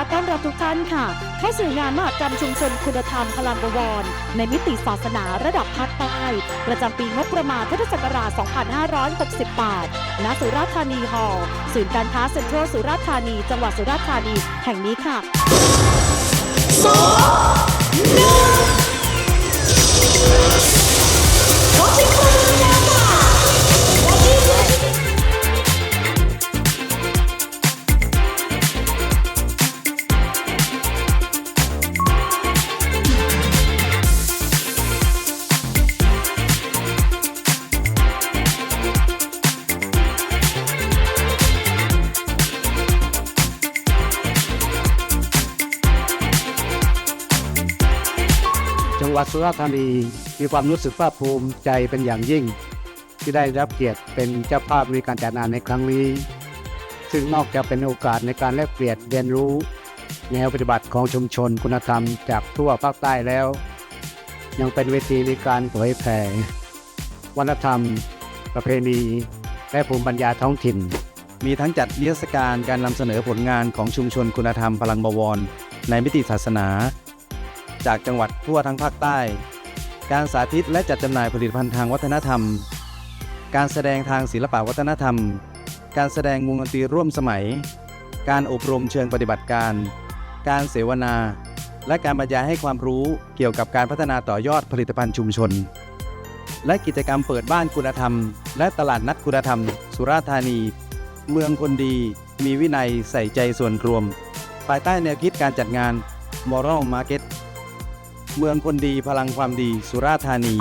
าตต้อนรับทุกท่านค่ะ เข้าสู่งานมหกรรมชุมชนคุณธรรมพลังบวร ในมิติศาสนาระดับภาคใต้ ประจำปีงบประมาณพุทธศักราช 2568 ณ สุราษฎร์ธานีฮอลล์ศูนย์การค้าเซ็นทรัลสุราษฎร์ธานี จังหวัดสุราษฎร์ธานีแห่งนี้ค่ะจังห วัดสุราษฎร์ธานีมีความรู้สึกภาคภูมิใจเป็นอย่างยิ่ง ที่ได้รับเกียรติเป็นเจ้าภาพในการจัดงานในครั้งนี้ ซึ่งนอกจากเป็นโอกาสในการแลกเปลี่ยนเรียนรู้ แนวปฏิบัติของชุมชนคุณธรรมจากทั่วภาคใต้แล้ว ยังเป็นเวทีในการเผยแผ่วัฒนธรรม ประเพณี และภูมิปัญญาท้องถิ่น มีทั้งจัดนิทรรศการการนำเสนอผลงานของชุมชนคุณธรรมพลังบวร ในมิติศาสนา จากจังหวัดทั่วทั้งภาคใต้ การสาธิตและจัดจำหน่ายผลิตภัณฑ์ทางวัฒนธรรม การแสดงทางศิลปวัฒนธรรม การแสดงวงดนตรีร่วมสมัย การอบรมเชิงปฏิบัติการ การเสวนา และการบรรยายให้ความรู้เกี่ยวกับการพัฒนาต่อยอดผลิตภัณฑ์ชุมชน และกิจกรรมเปิดบ้านคุณธรรม และตลาดนัดคุณธรรม สุราษฎร์ธานี เมืองคนดี มีวินัยใส่ใจส่วนรวม ภายใต้แนวคิดการจัดงาน Moral Market เมืองคนดีพลังความดีสุราธานี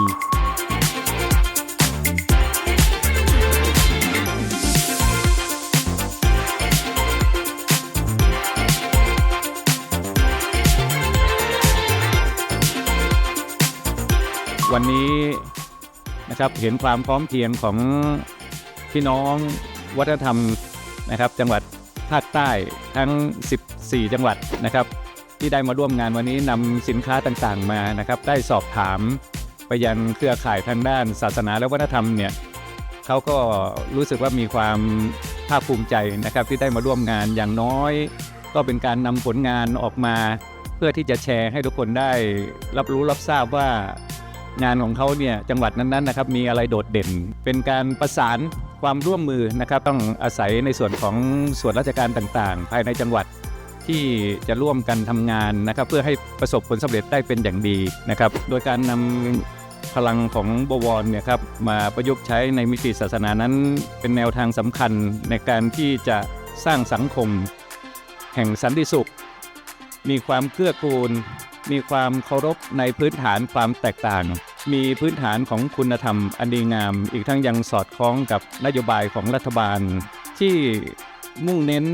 วันนี้นะครับเห็นความพร้อมเพรียงของพี่น้องวัฒนธรรมนะครับ จังหวัดภาคใต้ทั้ง 14 จังหวัดนะครับ ที่ได้มาร่วมงานวันนี้นำสินค้าต่างๆมานะครับ ได้สอบถามไปยังเครือข่ายทางด้านศาสนาและวัฒนธรรมเนี่ยเขาก็รู้สึกว่ามีความภาคภูมิใจนะครับ ที่ได้มาร่วมงานอย่างน้อย ก็เป็นการนำผลงานออกมา เพื่อที่จะแชร์ให้ทุกคนได้รับรู้รับทราบว่างานของเขาเนี่ยจังหวัดนั้นๆนะครับมีอะไรโดดเด่น เป็นการประสานความร่วมมือนะครับ ต้องอาศัยในส่วนของส่วนราชการต่างๆ ภายในจังหวัด ที่จะร่วมกันทำงานนะครับ เพื่อให้ประสบผลสำเร็จได้เป็นอย่างดีนะครับ โดยการนำพลังของบวรเนี่ยครับมาประยุกต์ใช้ในมิติศาสนานั้น เป็นแนวทางสำคัญในการที่จะสร้างสังคม แห่งสันติสุข มีความเกื้อกูล มีความเคารพในพื้นฐานความแตกต่าง มีพื้นฐานของคุณธรรมอันดีงาม อีกทั้งยังสอดคล้องกับนโยบายของรัฐบาล ที่มุ่งเน้น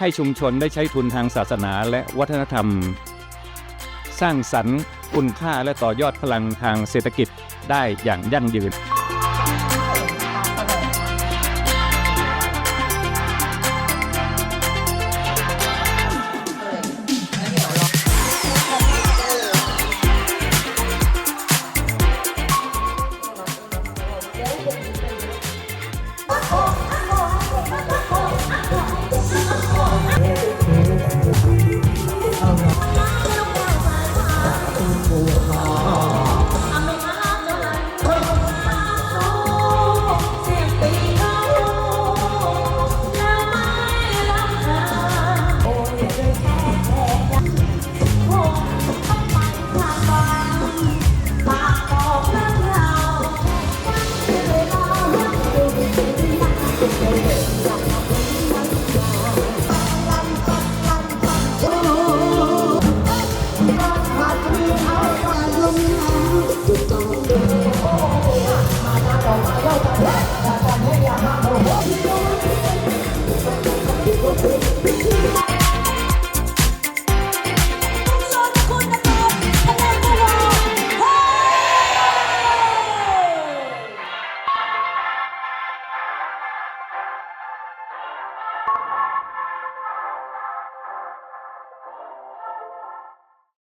ให้ชุมชนได้ใช้ทุนทางศาสนาและวัฒนธรรม สร้างสรรค์คุณค่าและต่อยอดพลังทางเศรษฐกิจได้อย่างยั่งยืน